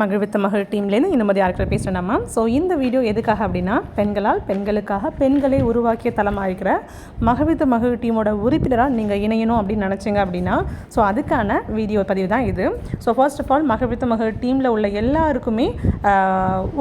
மகிழ்வித்த மகள் டீம்லேருந்து இந்த மாதிரி யாருக்கிட்ட பேசுகிறேன் நம்ம. ஸோ இந்த வீடியோ எதுக்காக அப்படின்னா பெண்களால் பெண்களுக்காக பெண்களை உருவாக்கிய தளமாக இருக்கிற மகிழ்வித்த மகள் டீமோட உறுப்பினராக நீங்கள் இணையணும் அப்படின்னு நினச்சிங்க அப்படின்னா ஸோ அதுக்கான வீடியோ பதிவு தான் இது. ஸோ ஃபர்ஸ்ட் ஆஃப் ஆல் மகிழ்வித்த மகள் டீமில் உள்ள எல்லாருக்குமே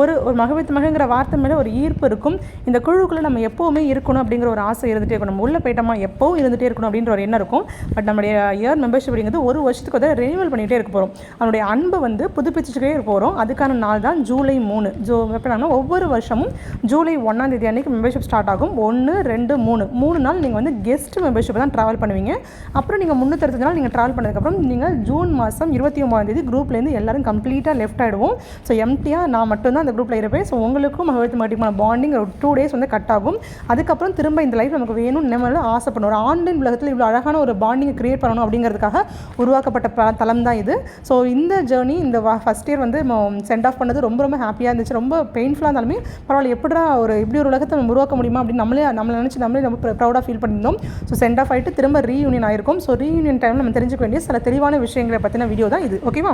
ஒரு ஒரு மகிழ்வித்த மகங்கிற வார்த்தை மேலே ஒரு ஈர்ப்பு இருக்கும். இந்த குழுக்குள்ளே நம்ம எப்போவுமே இருக்கணும் அப்படிங்கிற ஒரு ஆசை இருந்துகிட்டே இருக்கணும். நம்ம உள்ளே போயிட்டோமா எப்போவும் இருந்துகிட்டே இருக்கணும் அப்படின்ற ஒரு எண்ணம் இருக்கும். பட் நம்முடைய இயர் மெம்பர்ஷிப் அப்படிங்கிறது ஒரு வருஷத்துக்கு வந்து ரெனியூவல் பண்ணிகிட்டே இருக்க போகிறோம் அவனுடைய அன்பை வந்து புதுப்பிச்சுட்டே போகிறோம் அதுக்கான நாள் தான் ஜூலை மூணு. ஜூ எப்படின்னா ஒவ்வொரு வருஷமும் ஜூலை ஒன்றாம் தேதி அன்றைக்கி மெம்பர்ஷிப் ஸ்டார்ட் ஆகும். ஒன்று ரெண்டு மூணு. மூணு நாள் நீங்கள் வந்து கெஸ்ட் மெம்பர்ஷிப் தான் ட்ராவல் பண்ணுவீங்க. அப்புறம் நீங்கள் முந்நூற்றி நாள் நீங்கள் ட்ராவல் பண்ணதுக்கப்புறம் நீங்கள் ஜூன் மாதம் இருபத்தி ஒம்பதாம் தேதி குரூப்லேருந்து எல்லாரும் கம்ப்ளீட்டாக லெஃப்ட் ஆகிடுவோம் ஸோ எம்டியாக நான் மட்டும்தான் அந்த குரூப்பில் இருப்பேன். ஸோ உங்களுக்கும் மகிழ்ச்சி மாட்டிமான பாண்டிங் ஒரு டூ டேஸ் வந்து கட் ஆகும். அதுக்கப்புறம் திரும்ப இந்த லைஃப் நமக்கு வேணும் நம்ம ஆசைப்படும் ஒரு ஆன்லைன் உலகத்தில் இவ்வளோ அழகான ஒரு பாண்டிங்கை கிரியேட் பண்ணணும் அப்படிங்கிறதுக்காக உருவாக்கப்பட்ட தளம் தான் இது. ஸோ இந்த ஜேர்னி இந்த ஃபஸ்ட் இயர் வந்து சென்ட் ஆஃப் பண்ணது ரொம்ப ரொம்ப ஹாப்பியாக இருந்துச்சு. ரொம்ப பெயின்ஃபுல்லாக இருந்தாலுமே பரவாயில்ல எப்படிடா ஒரு இப்படி ஒரு உலகத்தை நம்ம உருவாக்க முடியுமா அப்படின்னு நம்மளே நம்மளை நினச்சி நம்மளே ரொம்ப ப்ரௌடாக ஃபீல் பண்ணியிருந்தோம். ஸோ சென்ட் ஆஃப் ஆகிட்டு திரும்ப ரீயூனியன் ஆயிருக்கும். ஸோ ரீயூனியன் டைம் நம்ம தெரிஞ்சுக்க வேண்டிய சில தெளிவான விஷயங்களை பற்றின வீடியோ தான் இது. ஓகேவா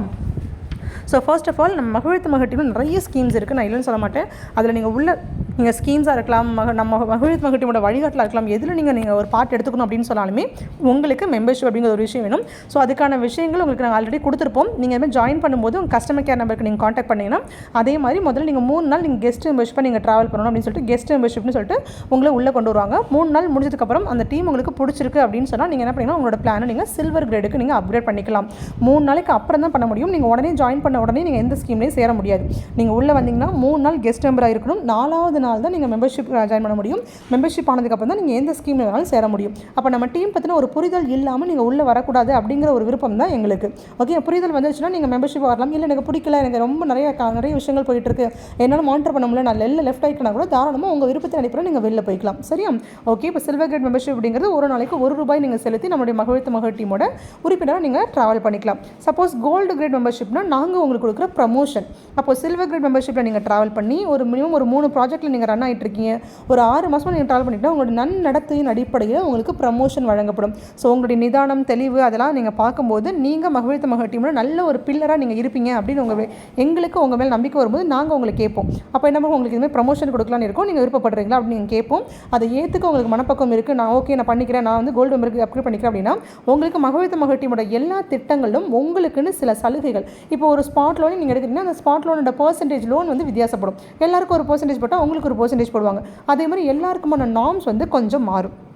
ஸோ ஃபர்ஸ்ட் ஆஃப் ஆல் நம்ம மகிழ்த்து மகிழ்ச்சியில் நிறைய ஸ்கீம்ஸ் இருக்குது நான் இல்லைன்னு சொல்ல மாட்டேன். அதில் நீங்கள் உள்ள நீங்கள் ஸ்கீம்ஸாக இருக்கலாம் மக நம்ம மகளிர் மகிழ்ச்சியோட வழிகாட்டில் இருக்கலாம் எதில் நீங்கள் நீங்கள் ஒரு பார்ட் எடுத்துக்கணும் அப்படின்னு சொன்னாலுமே உங்களுக்கு மெம்பர்ஷிப் அப்படிங்கிற ஒரு விஷயம் வேணும். ஸோ அதுக்கான விஷயங்கள் உங்களுக்கு நாங்கள் ஆல்ரெடி கொடுத்துருப்போம். நீங்கள் இதுமாதிரி ஜாயின் பண்ணும்போது உங்கள் கஸ்டமர் கேர் நம்பருக்கு நீங்கள் காண்டாக்ட் பண்ணிங்கன்னா அதே மாதிரி முதல்ல நீங்கள் மூணு நாள் நீங்கள் கெஸ்ட் மெம்பர்ஷிப்பாக நீங்கள் ட்ராவல் பண்ணணும் அப்படின்னு சொல்லிட்டு கெஸ்ட் மெம்பர்ஷிப்னு சொல்லிட்டு உங்களை உள்ளே கொண்டு வருவாங்க. மூணு நாள் முடிஞ்சதுக்கப்புறம் அந்த டீம் உங்களுக்கு பிடிச்சிருக்கு அப்படின்னு சொன்னால் நீங்கள் என்ன பண்ணீங்கன்னா உங்களோட பிளானை நீங்கள் சில்வர் கிரேடுக்கு நீங்கள் அப்கிரேட் பண்ணிக்கலாம். மூணு நாளைக்கு அப்புறம் தான் பண்ண முடியும். நீங்கள் உடனே ஜாயின் பண்ண உடனே நீங்கள் எந்த ஸ்கீம்லேயும் சேர முடியாது. நீங்கள் உள்ளே வந்தீங்கன்னா மூணு நாள் கெஸ்ட் மெம்பராக இருக்கணும். நாலாவது நாள் தான் நீங்கள் மெம்பர்ஷிப் ஜாயின் பண்ண முடியும். மெம்பர்ஷிப் ஆனதுக்கப்புறம் தான் நீங்கள் எந்த ஸ்கீமில் வேணாலும் சேர முடியும். அப்போ நம்ம டீம் பற்றின ஒரு புரிதல் இல்லாமல் நீங்கள் உள்ளே வரக்கூடாது அப்படிங்கிற ஒரு விருப்பம் தான் எங்களுக்கு. ஓகே புரிதல் வந்துச்சுன்னா நீங்கள் மெம்பர்ஷிப் வரலாம். இல்லை எனக்கு பிடிக்கல எனக்கு ரொம்ப நிறைய நிறைய விஷயங்கள் போயிட்டு இருக்கு என்னால் மானிட்டர் பண்ண முடியல நான் வெளில லெஃப்ட் ஆகிக்கணும் கூட தாராளமாக உங்கள் விருப்பத்தை அடிப்படையில் நீங்கள் வெளில போய்க்கலாம். சரியா? ஓகே இப்போ சில்வர் கிரேட் மெம்பர்ஷிப் அப்படிங்கிறது ஒரு நாளைக்கு ஒரு ரூபாய் நீங்கள் செலுத்தி நம்மளுடைய மகிழ்த்து மகள் டீமோட உறுப்பினராக நீங்கள் ட்ராவல் பண்ணிக்கலாம் சப்போஸ் கோல்டு கிரேட் மெம்பர்ஷிப்னா நாங்கள் உங்களுக்கு கொடுக்குற ப்ரமோஷன் அப்போ சில்வர் கிரேட் மெம்பர்ஷிப்பில் நீங்கள் ட்ராவல் பண்ணி ஒரு மினிமம் ஒரு மூணு ப்ராஜெக்ட்டில் நீங்கள் ரன் ஆகிட்டு இருக்கீங்க. ஒரு ஆறு மாதமாக நீங்கள் ட்ராவல் பண்ணிட்டால் உங்களோட நன்னடத்தையின் அடிப்படையில் உங்களுக்கு ப்ரமோஷன் வழங்கப்படும். ஸோ உங்களுடைய நிதானம் தெளிவு அதெல்லாம் நீங்கள் பார்க்கும்போது நீங்கள் மகிழ்த்த மகிழ்ச்சியோட நல்ல ஒரு பில்லராக நீங்கள் இருப்பீங்க அப்படின்னு உங்கள் எங்களுக்கு உங்கள் மேல் நம்பிக்கை வரும்போது நாங்கள் உங்களை கேட்போம். அப்போ என்ன பண்ணுவோம், உங்களுக்கு இதுமாதிரி ப்ரமோஷன் கொடுக்கலான்னு இருக்கோம். நீங்கள் விருப்பப்படுறீங்களா அப்படின்னு நீங்கள் கேட்போம். அதை ஏற்றுக்க உங்களுக்கு மனப்பக்கம் இருக்குது நான் ஓகே நான் பண்ணிக்கிறேன். நான் வந்து கோல்டு மெம்பருக்கு அப்ளை பண்ணிக்கிறேன் அப்படின்னா உங்களுக்கு மகிழ்த்த மகிழ்ச்சியோட எல்லா திட்டங்களும் உங்களுக்குன்னு சில சலுகைகள். இப்போ ஒரு ஸ்பாட் லோன் நீங்கள் எடுக்கிறீங்கன்னா அந்த ஸ்பாட் லோனோட பர்சன்டேஜ் லோன் வந்து வித்தியாசப்படும். எல்லாருக்கும் ஒரு பர்சன்டேஜ் போட்டால் உங்களுக்கு ஒரு பர்சன்டேஜ் போடுவாங்க. அதே மாதிரி எல்லாருக்குமான நார்ம்ஸ் வந்து கொஞ்சம் மாறும்.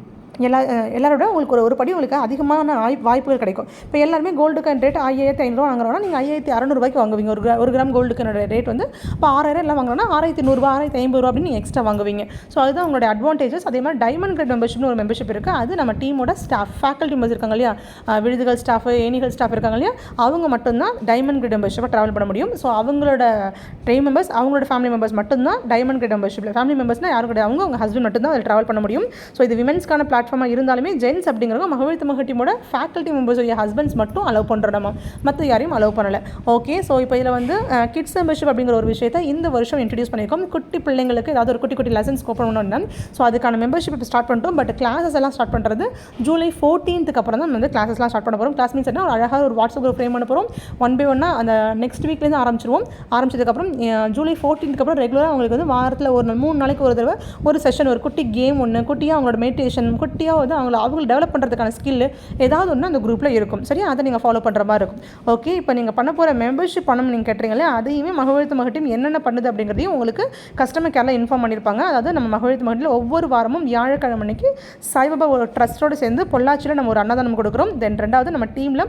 எல்லா எல்லாரோட உங்களுக்கு ஒரு ஒரு படி உங்களுக்கு அதிகமான வாய்ப்புகள் கிடைக்கும். இப்போ எல்லாருமே கோல்டுக்கான ரேட் ஐயாயிரத்தி ஐநூறுரூவா வாங்குறோம்னா நீங்கள் ஐயாயிரத்தி அறநூறுபாய்க்கு வாங்குவீங்க. ஒரு ஒரு கிராம் கோல்டுக்கான ரேட் வந்து இப்போ ஆறாயிரம் எல்லாம் வாங்குறோம்னா ஆறாயிரத்தி நூறுரூவா ஆறாயிரத்தி ஐம்பது ரூபா அப்படின்னு நீங்கள் எக்ஸ்ட்ரா வாங்குவீங்க. ஸோ அதுதான் உங்களோட அட்வான்டேஜஸ் அதே மாதிரி டைமண்ட் கிரேட் மெம்பர்ஷிப்னு ஒரு மெம்பர்ஷிப் இருக்குது அது நம்ம டீமோட ஸ்டாஃப் ஃபேக்கல்ட்டி மெம்பர்ஸ் இருக்காங்க இல்லையா? விழுதுகள் விடுதிகள் ஸ்டாஃப் ஏனிகள் ஸ்டாஃப் இருக்காங்க இல்லையா? அவங்க மட்டும்தான் டைமண்ட் கிரேட் மெம்பர்ஷிப்பை ட்ராவல் பண்ண முடியும். ஸோ அவங்களோட ட்ரெயின் மெம்பர்ஸ் அவங்களோட ஃபேமிலி மெம்பர்ஸ் மட்டும்தான் டைமண்ட் கிரேட் மெம்பர்ஷிப்பில் ஃபேமிலி மெம்பர்ஸ்னால் யாரும் கிடையாது அவங்க அவங்க ஹஸ்பண்ட் மட்டும்தான் அதில் ட்ராவல் பண்ண முடியும். ஸோ இது விமென்ஸ்க்கான பிளாட்ஃபார்மாக இருந்தாலுமே ஜென்ஸ் அப்படிங்கிறவங்க மகிழ்த்து மக ஃபேக்கல்ட்டி மெம்பர்ஸ் ஹஸ்பண்ட்ஸ் மட்டும் அலோவ் பண்ணுறோம் நம்ம. மற்ற யாரையும் அலோவ் பண்ணலை. ஓகே ஸோ இப்போ இதில் வந்து கிட்ஸ் மெம்பர்ஷிப் அப்படிங்கிற ஒரு விஷயத்தை இந்த வருஷம் இன்ட்ரடியூஸ் பண்ணியிருக்கோம். குட்டி பிள்ளைங்களுக்கு ஏதாவது ஒரு குட்டி குட்டி லெசன்ஸ் ஓப்பன் பண்ணணும் ஸோ அதுக்கான மெம்பர்ஷிப் இப்போ ஸ்டார்ட் பண்ணிட்டோம். பட் கிளாஸஸ் எல்லாம் ஸ்டார்ட் பண்ணுறது ஜூலை ஃபோர்டீன்த்துக்கு அப்புறம் தான் வந்து கிளாஸஸ்லாம் ஸ்டார்ட் பண்ண போகிறோம் கிளாஸ் மீன்ஸ் என்ன? ஒரு அழகாக ஒரு வாட்ஸ்அப் குரூப் ஃப்ரேம் பண்ண போகிறோம் ஒன் பை ஒன்னாக அந்த நெக்ஸ்ட் வீக்லேருந்து ஆரம்பிச்சிருவோம். ஆரம்பிச்சதுக்கப்புறம் ஜூலை ஃபோர்டீன்த்துக்கு அப்புறம் ரெகுலராக அவங்களுக்கு வந்து வாரத்தில் ஒரு மூணு நாளைக்கு ஒரு தடவை ஒரு செஷன் ஒரு குட்டி கேம் ஒன்று குட்டியாக அவங்களோட மெடிடேஷன் குட்டி குட்டியாவது அவங்கள அவங்க டெவலப் பண்ணுறதுக்கான ஸ்கில் ஏதாவது ஒன்று அந்த குரூப்பில் இருக்கும். சரியா? அதை நீங்கள் ஃபாலோ பண்ணுற மாதிரி இருக்கும். ஓகே இப்போ நீங்கள் பண்ண போகிற மெம்பர்ஷிப் பணம் நீங்கள் கேட்டுறீங்களே அதையுமே மகவெழுத்து மகட்டும் என்னென்ன பண்ணுது அப்படிங்கிறதையும் உங்களுக்கு கஸ்டமர் கேரில் இன்ஃபார்ம் பண்ணியிருப்பாங்க அதாவது நம்ம மகவெழுத்து மகட்டில் ஒவ்வொரு வாரமும் வியாழக்கிழமை அன்னைக்கு சாய்பாபா ஒரு ட்ரஸ்ட்டோடு சேர்ந்து பொள்ளாச்சியில் நம்ம ஒரு அன்னதானம் கொடுக்குறோம். தென் ரெண்டாவது நம்ம டீமில்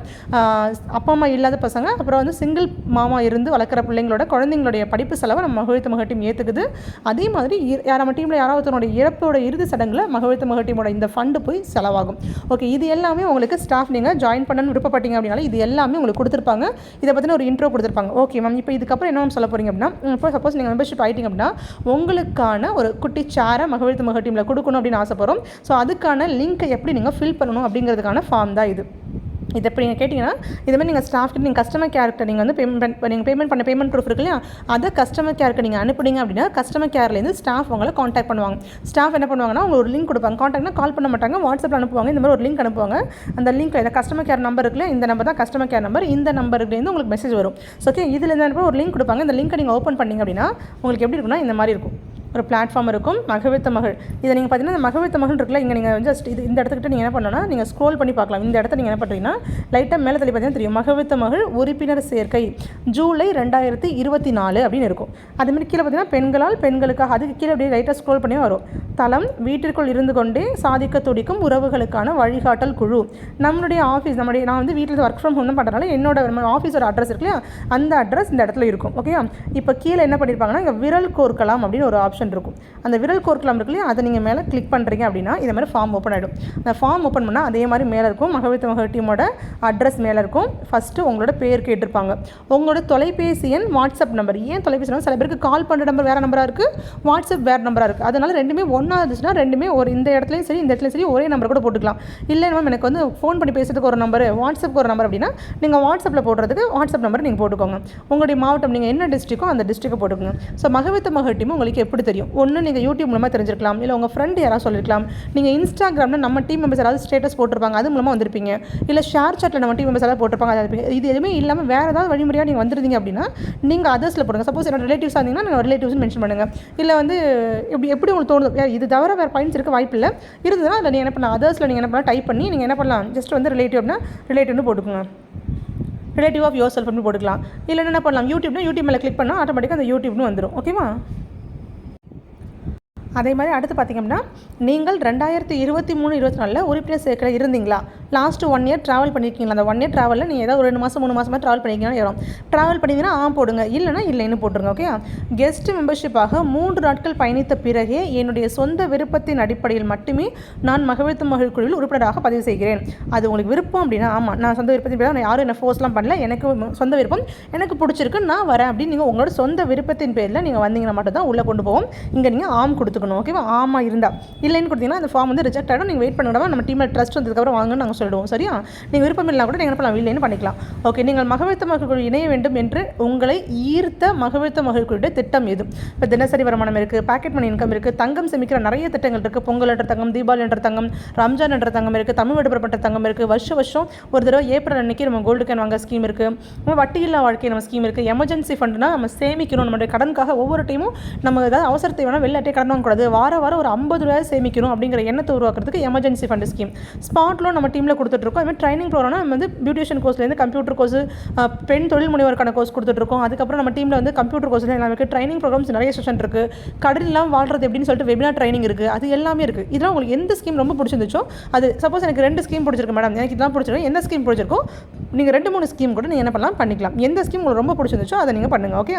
அப்பா அம்மா இல்லாத பசங்க அப்புறம் வந்து சிங்கிள் மாமா இருந்து வளர்க்குற பிள்ளைங்களோட குழந்தைங்களுடைய படிப்பு செலவை நம்ம மகவெழுத்து மகட்டியும் ஏற்றுக்குது அதே மாதிரி யார் நம்ம டீமில் யாராவது ஒருத்தனுடைய இறப்போட இறுதி சடங்கில் மகவெழுத்து மகட்டியமோட இந்த ஃபண்டு போய் செலவாகும். ஓகே இது எல்லாமே உங்களுக்கு ஸ்டாஃப் நீங்கள் ஜாயின் பண்ணணும்னு விருப்பப்பட்டீங்க அப்படின்னாலும் இது எல்லாமே உங்களுக்கு கொடுத்துருப்பாங்க. இதை பற்றின ஒரு இன்ட்ரோ கொடுத்துருப்பாங்க. ஓகே மேம் இப்போ இதுக்கப்புறம் என்ன மேம் சொல்ல போகிறீங்க அப்படின்னா இப்போ சப்போஸ் நீங்கள் மெம்பர்ஷிப் ஆகிட்டிங்க அப்படின்னா உங்களுக்கான ஒரு குட்டி சேரை மகவிழ்த்து மக டீமில் கொடுக்கணும் அப்படின்னு ஆசைப்படுறோம். ஸோ அதுக்கான லிங்க்கை எப்படி நீங்கள் ஃபில் பண்ணணும் அப்படிங்கிறதுக்கான ஃபார்ம் தான் இது. இதை இப்போ நீங்கள் கேட்டிங்கன்னா இதுமாதிரி நீங்கள் ஸ்டாஃப்கிட்ட நீங்கள் கஸ்டமர் கேர்கிட்ட நீங்கள் வந்து பேமெண்ட் நீங்கள் பேமெண்ட் பண்ண பேமெண்ட் ப்ரூஃப் இருக்கு இல்லையா? அதை கஸ்டமர் கேருக்கு நீங்கள் அனுப்புனீங்க அப்படின்னா கஸ்டமர் கேர்லேருந்து ஸ்டாஃப் உங்களை காண்டாக்ட் பண்ணுவாங்க. ஸ்டாஃப் என்ன பண்ணுவாங்கன்னா உங்களுக்கு ஒரு லிங்க் கொடுப்பாங்க. காண்டாக்ட்னா கால் பண்ண மாட்டாங்க வாட்ஸ்அப்பில் அனுப்புவாங்க. இந்த மாதிரி ஒரு லிங்க் அனுப்புவாங்க. அந்த லிங்க் இந்த கஸ்டமர் கேர் நம்பர் இருக்குல்ல இந்த நம்பர் தான் கஸ்டமர் கேர் நம்பர் இந்த நம்பருக்குலேருந்து உங்களுக்கு மெசேஜ் வரும். ஸோ ஓகே இதில் என்ன ஒரு லிங்க் கொடுப்பாங்க. இந்த லிங்க்கை நீங்கள் ஓப்பன் பண்ணிங்க அப்படின்னா உங்களுக்கு எப்படி இருக்குன்னா இந்த மாதிரி இருக்கும். ஒரு பிளாட்ஃபார்ம் இருக்கும். மகவித்த மகள். இதை நீங்கள் பார்த்தீங்கன்னா இந்த மகவித்த மகள் இருக்குல்ல இங்கே நீங்கள் ஜஸ்ட் இது இந்த இடத்துக்கிட்ட நீங்கள் என்ன பண்ணணும்னா நீங்கள் ஸ்க்ரோல் பண்ணி பார்க்கலாம். இந்த இடத்த நீங்கள் என்ன பண்ணுறீங்கன்னா லைட்டாக மேலே தள்ளி பார்த்தீங்கன்னா தெரியும். மகவித்த மகள் உறுப்பினர் சேர்க்கை. ஜூலை ரெண்டாயிரத்தி இருபத்தி நாலு அப்படின்னு இருக்கும். அதுமாதிரி கீழே பார்த்தீங்கன்னா பெண்களால் பெண்களுக்காக அதுக்கு கீழே அப்படியே லைட்டாக ஸ்க்ரோல் பண்ணி வரும். தளம் வீட்டிற்குள் இருந்து கொண்டே சாதிக்க துடிக்கும் உறவுகளுக்கான வழிகாட்டல் குழு. நம்மளுடைய ஆஃபீஸ் நம்மளுடைய நான் வந்து வீட்டில் ஒர்க் ஃப்ரம் ஹோம் தான் பண்ணுறதுனால என்னோட ஆஃபீஸோட அட்ரஸ் இருக்கு இல்லையா? அந்த அட்ரஸ் இந்த இடத்துல இருக்கும். ஓகே இப்போ கீழே என்ன பண்ணியிருப்பாங்கன்னா இங்கே விரல் கோர்க்கலாம் அப்படின்னு ஒரு ஆப்ஷன் இருக்கும். அந்த விரல் கோர்க்கலாம் இருக்கு இல்லையா அதை நீங்கள் மேலே கிளிக் பண்ணுறீங்க அப்படின்னா இதே மாதிரி ஃபார்ம் ஓப்பன் ஆகிடும் அந்த ஃபார்ம் ஓப்பன் பண்ணால் அதே மாதிரி மேலே இருக்கும். மகவித்த மகள் டீமோட அட்ரஸ் மேலே இருக்கும். ஃபஸ்ட்டு உங்களோட பேர் கேட்டிருப்பாங்க. உங்களோட தொலைபேசி எண் வாட்ஸ்அப் நம்பர் ஏன் தொலைபேசி நம்பர் சில பேருக்கு கால் பண்ணுற நம்பர் வேறு நம்பராக இருக்குது வாட்ஸ்அப் வேறு நம்பராக இருக்குது அதனால் ரெண்டுமே ஒன்றா இருந்துச்சுன்னா ரெண்டுமே ஒரு இந்த இடத்துலையும் சரி இந்த இடத்துலையும் சரி ஒரே நம்பர் கூட போட்டுக்கலாம். இல்லை மேம் எனக்கு வந்து ஃபோன் பண்ணி பேசுறதுக்கு ஒரு நம்பர் வாட்ஸ்அப்புக்கு ஒரு நம்பர் அப்படின்னா நீங்கள் வாட்ஸ்அப்பில் போடுறதுக்கு வாட்ஸ்அப் நம்பர் நீங்கள் போட்டுக்கோங்க. உங்களுடைய மாவட்டம் நீங்கள் என்ன டிஸ்ட்ரிக்கோ அந்த டிஸ்ட்ரிக்கை போட்டுக்கோங்க. ஸோ மகவித்த மகட்டியும் உங்களுக்கு எப்படி தெரியும்? ஒன்று நீங்கள் யூடியூப் மூலமாக தெரிஞ்சிருக்கலாம். இல்லை உங்கள் ஃப்ரெண்டு யாராவது சொல்லியிருக்கலாம் நீங்கள் இன்ஸ்டாகிராமில் நம்ம டீம் மெம்பர்ஸ் யாராவது ஸ்டேட்டஸ் போட்டிருப்பாங்க அது மூலமாக வந்திருப்பீங்க. இல்லை ஷேர் சாட்டில் நம்ம டீம் மெம்பர்ஸ் யாராவது போட்டிருப்பாங்க அது இது எதுவுமே இல்லாமல் வேறு ஏதாவது வழிமுறையாக நீங்கள் வந்துருந்தீங்க அப்படின்னா நீங்கள் அதர்ஸில் போடுங்க. சப்போஸ் என்னோட ரிலேட்டிவ்ஸாக இருந்தீங்கன்னா நீங்கள் ரிலேட்டிவ்ஸ் மென்ஷன் பண்ணுங்கள் இல்லை வந்து இப்படி எப்படி உங்களுக்கு தோணுது? வே- இது தவிர வேறு பாயிண்ட்ஸ் இருக்க வாய்ப்பு இல்லை. இருந்ததுன்னா அதில் நீங்கள் என்ன பண்ணலாம்? அதர்ஸில் நீங்கள் என்ன பண்ணலாம்? டைப் பண்ணி நீங்கள் என்ன பண்ணலாம்? ஜஸ்ட் வந்து ரிலேட்டிவ்னா ரிலேட்டிவ்னு போட்டுக்கோங்க. ரிலேட்டிவ் ஆஃப் யோர் செல்ஃப்னு போட்டுக்கலாம். இல்லைன்னா என்ன பண்ணலாம்? யூடியூப்னா யூடியூப் மேலே கிளிக் பண்ணால் ஆட்டோமேட்டிக்காக அந்த யூடியூப்னு வந்துடும் ஓகேவா அதே மாதிரி அடுத்து பார்த்தீங்கன்னா நீங்கள் ரெண்டாயிரத்தி இருபத்தி மூணு இருபத்தி நாலில் உறுப்பினர் சேர்க்கல இருந்தீங்களா? லாஸ்ட்டு ஒன் இயர் ட்ராவல் பண்ணியிருக்கீங்களா அந்த ஒன் இயர் ட்ராவலில் நீங்கள் ஏதாவது ஒரு ரெண்டு மாதம் மூணு மாதமாக ட்ராவல் பண்ணியிருக்கீங்கன்னா வரும் ட்ராவல் பண்ணிங்கன்னா ஆ போடுங்க. இல்லைனா இல்லைன்னு போட்டுருங்க ஓகே கெஸ்ட் மெம்பர்ஷிப்பாக மூன்று நாட்கள் பயணித்த பிறகே என்னுடைய சொந்த விருப்பத்தின் அடிப்படையில் மட்டுமே நான் மகவிழ்த்து மகள் குழுவில் உறுப்பினராக பதிவு செய்கிறேன். அது உங்களுக்கு விருப்பம் அப்படின்னா ஆமாம் நான் சொந்த விருப்பத்தின் நான் யாரும் என்ன ஃபோர்ஸ்லாம் பண்ணல. எனக்கு சொந்த விருப்பம் எனக்கு பிடிச்சிருக்கு நான் வரேன் அப்படின்னு நீங்கள் உங்களோட சொந்த விருப்பத்தின் பேரில் நீங்கள் வந்தீங்கன்னா மட்டும் தான் உள்ளே கொண்டு போவோம் இங்கே நீங்கள் ஆம் கொடுத்துக்கணும். ஓகேவா ஆமாம் இருந்தால் இல்லைன்னு கொடுத்தீங்கன்னா அந்த ஃபார்ம் வந்து ரிஜெக்ட் ஆகிடும் நீங்கள் வெயிட் பண்ணிவிடாம நம்ம டீமில் ட்ரஸ்ட் வந்ததுக்கப்புறம் வாங்கன்னு நாங்கள் சொல்லிடுவோம் சரியா? நீங்கள் விருப்பம் இல்லை கூட நீங்கள் என்ன பண்ணலாம்? இல்லைன்னு பண்ணிக்கலாம். ஓகே நீங்கள் மகவிழ்த்த மகள் இணைய வேண்டும் என்று உங்களை ஈர்த்த மகவிழ்த்த மகள்குழுடைய திட்டம் எது? இப்போ தினசரி வருமானம் இருக்குது பாக்கெட் மணி இன்கம் இருக்குது தங்கம் சேமிக்கிற நிறைய திட்டங்கள் இருக்குது பொங்கல் என்ற தங்கம் தீபாவளி என்ற தங்கம் ரம்ஜான் என்ற தங்கம் இருக்குது தமிழ் விடுபடப்பட்ட தங்கம் இருக்குது வருஷம் வருஷம் ஒரு தடவை ஏப்ரல் அன்னைக்கு நம்ம கோல்டு கேன் வாங்க ஸ்கீம் இருக்குது வட்டி இல்லா வாழ்க்கை நம்ம ஸ்கீம் இருக்குது எமர்ஜென்சி ஃபண்ட்னா நம்ம சேமிக்கணும். நம்மளுடைய கடனுக்காக ஒவ்வொரு டைமும் நம்ம ஏதாவது அவசரத்தை வேணால் வெளிநாட்டே கடன் வாங்கக்கூடாது வார வாரம் ஒரு ஐம்பது ரூபாய் சேமிக்கணும் அப்படிங்கிற எண்ணத்தை உருவாக்குறதுக்கு emergency fund scheme spot loan நம்ம டீமில் கொடுத்துட்ருக்கோம் அதுமாதிரி ட்ரைனிங் ப்ரோக்ராம்னா நம்ம வந்து பியூட்டிஷியன் கோர்ஸ்லேருந்து கம்ப்யூட்டர் கோர்ஸ் பெண் தொழில் முனைவருக்கான கோர்ஸ் கொடுத்துட்ருக்கோம் அதுக்கப்புறம் நம்ம டீமில் வந்து கம்ப்யூட்டர் கோர்ஸ் நமக்கு ட்ரைனிங் ப்ரோக்ராம்ஸ் நிறைய செஷன் இருக்குது கடலாம் வாழ்றது எப்படின்னு சொல்லிட்டு வெபினார் ட்ரைனிங் இருக்குது அது எல்லாமே இருக்குது இதெல்லாம் உங்களுக்கு எந்த ஸ்கீம் ரொம்ப பிடிச்சிருந்துச்சோ அது சப்போஸ் எனக்கு ரெண்டு ஸ்கீம் பிடிச்சிருக்கு மேடம் எனக்கு இதெல்லாம் பிடிச்சிருக்கு. எந்த ஸ்கீம் பிடிச்சிருக்கோ நீங்கள் ரெண்டு மூணு ஸ்கீம் கூட நீங்கள் என்ன பண்ணலாம் பண்ணிக்கலாம். எந்த ஸ்கீம் உங்களுக்கு ரொம்ப பிடிச்சிருந்துச்சோ அதை நீங்கள் பண்ணுங்கள் ஓகே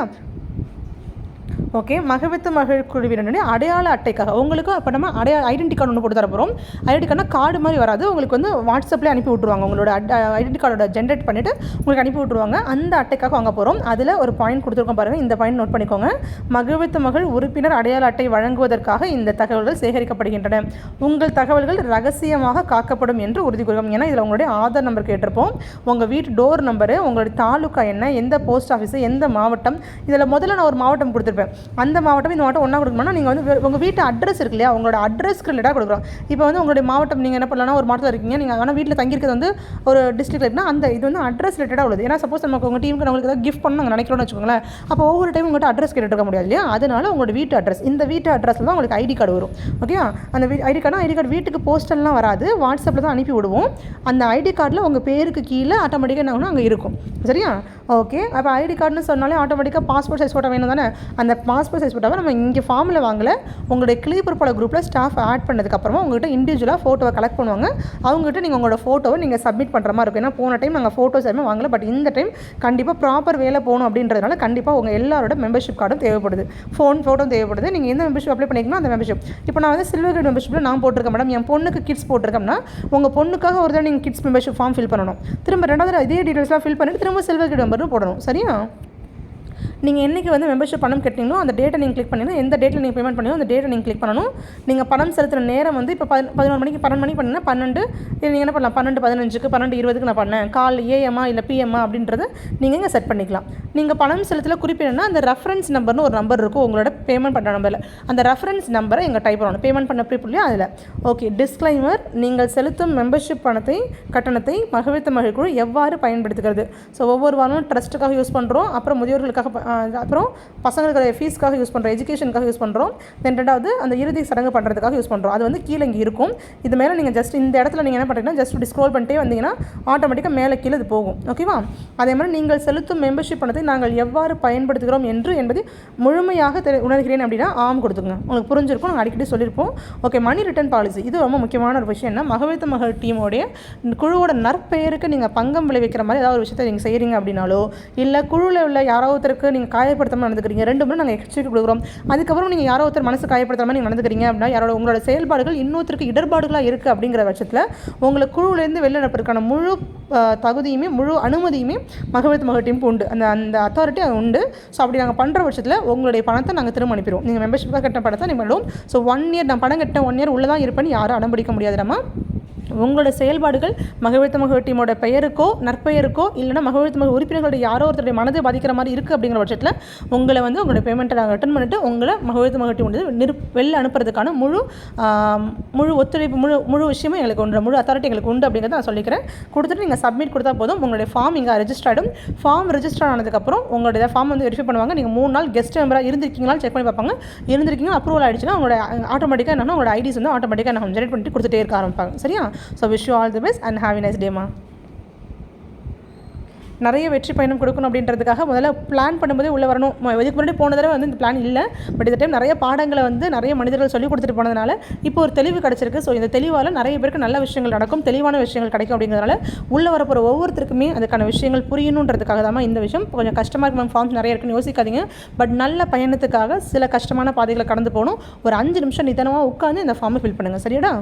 ஓகே மகவித்து மகள் குழுவினுடைய அடையாள அட்டைக்காக. உங்களுக்கு இப்போ நம்ம அடையா ஐடென்டி கார்டு ஒன்று போட்டு தர போகிறோம் ஐடென்டி கார்டுனா கார்டு மாதிரி வராது. உங்களுக்கு வந்து வாட்ஸ்அப்லேயே அனுப்பி விட்ருவாங்க உங்களோட ஐடென்டி கார்டோட ஜென்ரேட் பண்ணிவிட்டு உங்களுக்கு அனுப்பி விட்ருவாங்க அந்த அட்டைக்காக வாங்க போகிறோம் அதில் ஒரு பாயிண்ட் கொடுத்துருக்கோம் பாருங்கள் இந்த பாயிண்ட் நோட் பண்ணிக்கோங்க. மகவித்து மகள் உறுப்பினர் அடையாள அட்டை வழங்குவதற்காக இந்த தகவல்கள் சேகரிக்கப்படுகின்றன. உங்கள் தகவல்கள் ரகசியமாக காக்கப்படும் என்று உறுதி கூறுவோம் ஏன்னா இதில் உங்களுடைய ஆதார் நம்பர் கேட்டிருப்போம். உங்கள் வீட்டு டோர் நம்பரு உங்களுடைய தாலுக்கா என்ன எந்த போஸ்ட் ஆஃபீஸு எந்த மாவட்டம் இதில் முதல்ல நான் ஒரு மாவட்டம் கொடுத்துருப்பேன். அந்த மாவட்டம் இந்த மாவட்டம் ஒன்றா கொடுக்கணும்னா நீங்கள் வந்து உங்கள் வீட்டு அட்ரஸ் இருக்கு இல்லையா? உங்களோட அட்ரஸ்க்கு ரிலேட்டாக கொடுக்குறோம் இப்போ வந்து உங்களுடைய மாவட்டம் நீங்கள் என்ன பண்ணலாம் ஒரு மாவட்டத்தில் இருக்கீங்க. நீங்கள் ஆனால் வீட்டில் தங்கியிருக்கிறது வந்து ஒரு டிஸ்ட்ரிக்ட் இருக்குன்னா அந்த இது வந்து அட்ரஸ் ரிலேட்டடாக உள்ளது. ஏன்னா சப்போஸ் நமக்கு உங்கள் டீமுக்கு நம்மளுக்கு ஏதாவது கிஃப்ட் பண்ணணும் நாங்கள் நினைக்கிறோம்னு வச்சுக்கோங்களேன் அப்போ ஒவ்வொரு டைம் உங்கள்கிட்ட அட்ரஸ் கேட்டுட்டு இருக்க முடியாது இல்லையா? அதனால உங்களோட வீட்டு அட்ரஸ் இந்த வீட்டு அட்ரஸில் தான் உங்களுக்கு ஐடி கார்டு வரும். ஓகே அந்த ஐடி கார்டு ஐடி கார்டு வீட்டுக்கு போஸ்டல்லாம் வராது. வாட்ஸ்அப்பில் தான் அனுப்பி விடுவோம். அந்த ஐடி கார்டில் உங்கள் பேருக்கு கீழே ஆட்டோமேட்டிக்காக என்ன அங்கே இருக்கும். சரியா? ஓகே அப்போ ஐடி கார்டுன்னு சொன்னாலே ஆட்டோமேட்டிக்காக பாஸ்போர்ட் சைஸ் ஃபோட்டோ வேணும் தானே அந்த பாஸ்போர்ட் சைஸ் ஃபோட்டோவை நம்ம இங்கே ஃபார்மில் வாங்கல. உங்களுடைய கிளீப்பர் பல குரூப்பில் ஸ்டாஃப் ஆட் பண்ணதுக்கப்புறமா உங்கள்கிட்ட இண்டிவிஜுவலாக ஃபோட்டோவை கலெக்ட் பண்ணுவாங்க. அவங்ககிட்ட நீங்கள் உங்களோட ஃபோட்டோவை நீங்கள் சப்மிட் பண்ணுற மாதிரி இருக்கும். ஏன்னா போன டைம் நாங்கள் ஃபோட்டோஸ் எல்லாமே வாங்கல. பட் இந்த டைம் கண்டிப்பாக ப்ராப்பர் வேலை போகணும் அப்படின்றதுனால கண்டிப்பாக உங்கள் எல்லாரோட மெம்பர்ஷிப் கார்டும் தேவைப்படுது. ஃபோன் ஃபோட்டோ தேவைப்படுது. நீங்கள் எந்த மெம்பர்ஷிப் அப்ளை பண்ணிக்கணும் அந்த மெம்பர்ஷிப் இப்போ நான் வந்து சில்வர் கிரேட் மெம்பர்ஷிப்பில் நான் போட்டிருக்கேன் மேடம் என் பொண்ணுக்கு கிட்ஸ் போட்டிருக்கேன்னா உங்கள் பொண்ணுக்காக ஒரு தடவை நீங்கள் கிட்ஸ் மெம்பர்ஷிப் ஃபார்ம் ஃபில் பண்ணணும். திரும்ப ரெண்டாவது இதே டீட்டெயில்ஸ்லாம் ஃபில் பண்ணிட்டு திரும்ப சில்வர் கிரேட் மெம்பர்னு போடணும். சரியா? நீங்கள் என்றைக்கு வந்து மெம்பர்ஷிப் பணம் கட்டினீங்களோ அந்த டேட்டை நீங்கள் கிளிக் பண்ணிங்கன்னா எந்த டேட்டில் நீங்கள் பேமெண்ட் பண்ணீங்களோ அந்த டேட்டை நீங்கள் கிளிக் பண்ணணும். நீங்கள் பணம் செலுத்துகிற நேரம் வந்து இப்போ பதி பதினொரு மணிக்கு பன்னெண்டு மணிக்கு பண்ணிங்கன்னா பன்னெண்டு நீங்கள் என்ன பண்ணலாம்? பன்னெண்டு பதினஞ்சுக்கு பன்னெண்டு இருபதுக்கு நான் பண்ணேன். கால் ஏஎம்மா இல்லை பிஎம்மா அப்படின்றத நீங்கள் இங்கே செட் பண்ணிக்கலாம். நீங்கள் பணம் செலுத்தல குறிப்பிடனா அந்த ரெஃபரன்ஸ் நம்பர்னு ஒரு நம்பர் இருக்கும் உங்களோட பேமெண்ட் பண்ணுற நம்பரில் அந்த ரெஃபரன்ஸ் நம்பரை எங்கள் டைப் பண்ணணும். பேமெண்ட் பண்ண ப்ரீப்புலையும் அதில். ஓகே டிஸ்க்ளைமர் நீங்கள் செலுத்தும் மெம்பர்ஷிப் பணத்தை கட்டணத்தை மகிழ்த்த மகிழ்குழு எவ்வாறு பயன்படுத்துகிறது? ஸோ ஒவ்வொரு வாரமும் ட்ரஸ்ட்டுக்காக யூஸ் பண்ணுறோம் அப்புறம் முதியோர்களுக்காக ப- அப்புறம் பசங்களுக்கு ஃபீஸ்க்காக யூஸ் பண்ணுறோம் எஜுகேஷனுக்காக யூஸ் பண்ணுறோம் தென் ரெண்டாவது அந்த இறுதி சடங்கு பண்ணுறதுக்காக யூஸ் பண்ணுறோம் அது வந்து கீழே இங்கே இருக்கும். இது மேலே நீங்கள் ஜஸ்ட் இந்த இடத்துல நீங்கள் என்ன பண்ணுறீங்கன்னா ஜஸ்ட் இப்படி ஸ்க்ரோல் பண்ணிட்டே வந்தீங்கன்னா ஆட்டோமேட்டிக்காக மேலே கீழே இது போகும். ஓகேவா அதே மாதிரி நீங்கள் செலுத்தும் மெம்பர்ஷிப் பணத்தை நாங்கள் எவ்வாறு பயன்படுத்துகிறோம் என்று என்பதை முழுமையாக தெரி உணர்கிறேன் அப்படின்னா ஆம் கொடுத்துங்க உங்களுக்கு புரிஞ்சிருக்கும். நாங்கள் அடிக்கடி சொல்லியிருப்போம். ஓகே மணி ரிட்டர்ன் பாலிசி இது ரொம்ப முக்கியமான ஒரு விஷயம் என்ன? மகவித்த மகள் டீமோடைய குழுவோட நற்பெயருக்கு நீங்கள் பங்கம் விளைவிக்கிற மாதிரி ஏதாவது ஒரு விஷயத்தை நீங்கள் செய்கிறீங்க அப்படின்னாலோ இல்லை குழுவில் உள்ள யாரோ ஒருத்தருக்கு நீங்கள் காயப்படுத்தாமல் நடந்துக்கிறீங்க. ரெண்டு முறை நாங்கள் எச்சரிக்கை கொடுக்குறோம். அதுக்கப்புறம் நீங்கள் யாரோ ஒருத்தர் மனசு காயப்படுத்தாமல் நீங்கள் நடந்துக்கிறீங்க அப்படின்னா யாரோட உங்களோட செயல்பாடுகள் இன்னொருத்தருக்கு இடர்பாடுகளாக இருக்குது அப்படிங்கிற பட்சத்தில் உங்களை குழுவிலேருந்து வெளில முழு தகுதியுமே முழு அனுமதியுமே மகவிழ்த்து மகள் டீமுக்கு உண்டு அந்த அந்த அத்தாரிட்டி அது உண்டு. ஸோ அப்படி நாங்கள் பண்ணுற பட்சத்தில் உங்களுடைய பணத்தை நாங்கள் திரும்ப அனுப்பிடுவோம். நீங்கள் மெம்பர்ஷிப்பாக கட்டின பணத்தை நீங்கள் ஸோ ஒன் இயர் நான் பணம் கட்டின ஒன் இயர் உள்ளே தான் இருப்பேன்னு யாரும் அடம்பிடிக்க முடியாது நம்ம உங்களோட செயல்பாடுகள் மகவிழ்த்த மகவி டீமோட பெயருக்கோ நற்பெயருக்கோ இல்லைனா மகவிழ்த்த மகவி உறுப்பினர்களுடைய யாரோ ஒருத்தருடைய மனதை பாதிக்கிற மாதிரி இருக்குது அப்படிங்கிற பட்சத்தில் உங்களை வந்து உங்களோட பேமெண்ட்டை நாங்கள் ரிட்டர்ன் பண்ணிட்டு உங்களை மகவிழ்த்த மகவி டீம் வந்து நிரு வெளில அனுப்புறதுக்கான முழு முழு ஒத்துழைப்பு முழு முழு விஷயமும் எங்களுக்கு உண்டு. முழு அத்தாரிட்டி எங்களுக்கு உண்டு அப்படிங்கிறத நான் சொல்லிக்கிறேன். கொடுத்துட்டு நீங்கள் சப்மிட் கொடுத்தா போதும். உங்களுடைய ஃபார்ம் இங்கே ரெஜிஸ்டர் ஆகிடும் ஃபார்ம் ரெஜிஸ்டர் ஆனதுக்கப்புறம் உங்களுடைய ஃபார்ம் வந்து வெரிஃபை பண்ணுவாங்க. நீங்கள் மூணு நாள் கெஸ்ட் மெம்பராக இருந்திருக்கீங்களான்னு செக் பண்ணி பார்ப்பாங்க. இருந்திருக்கீங்க அப்ரூவல் ஆயிடுச்சுன்னா உங்களோட ஆட்டோமேட்டிக்காக என்னன்னா உங்களோட ஐடிஸ் வந்து ஆட்டோமேட்டிக்காக நம்ம ஜெனரேட் பண்ணிட்டு கொடுத்துட்டே இருக்க ஆரம்பிப்பாங்க. சரியா? So wish you all the best and have nice டேமா நிறைய வெற்றி பயணம் கொடுக்கணும் அப்படின்றதுக்காக முதல்ல பிளான் பண்ணும்போதே உள்ளே வரணும். இதுக்கு முன்னாடி போன தடவை வந்து இந்த பிளான் இல்லை. பட் இந்த டைம் நிறைய பாடங்களை வந்து நிறைய மனிதர்கள் சொல்லி கொடுத்துட்டு போனதுனால இப்போ ஒரு தெளிவு கிடச்சிருக்கு. ஸோ இந்த தெளிவால் நிறைய பேருக்கு நல்ல விஷயங்கள் நடக்கும் தெளிவான விஷயங்கள் கிடைக்கும் அப்படிங்கிறதுனால உள்ளே வரப்போகிற ஒவ்வொருத்தருக்குமே அதுக்கான விஷயங்கள் புரியணுன்றதுக்காக தான் இந்த விஷயம். கொஞ்சம் கஷ்டமாக இருக்கும் ஃபார்ம்ஸ் நிறைய இருக்குன்னு யோசிக்காதீங்க. பட் நல்ல பயணத்துக்காக சில கஷ்டமான பாதைகளை கடந்து போகணும். ஒரு அஞ்சு நிமிஷம் நிதானமாக உட்காந்து இந்த ஃபார்மை ஃபில் பண்ணுங்கள் சரியாடா?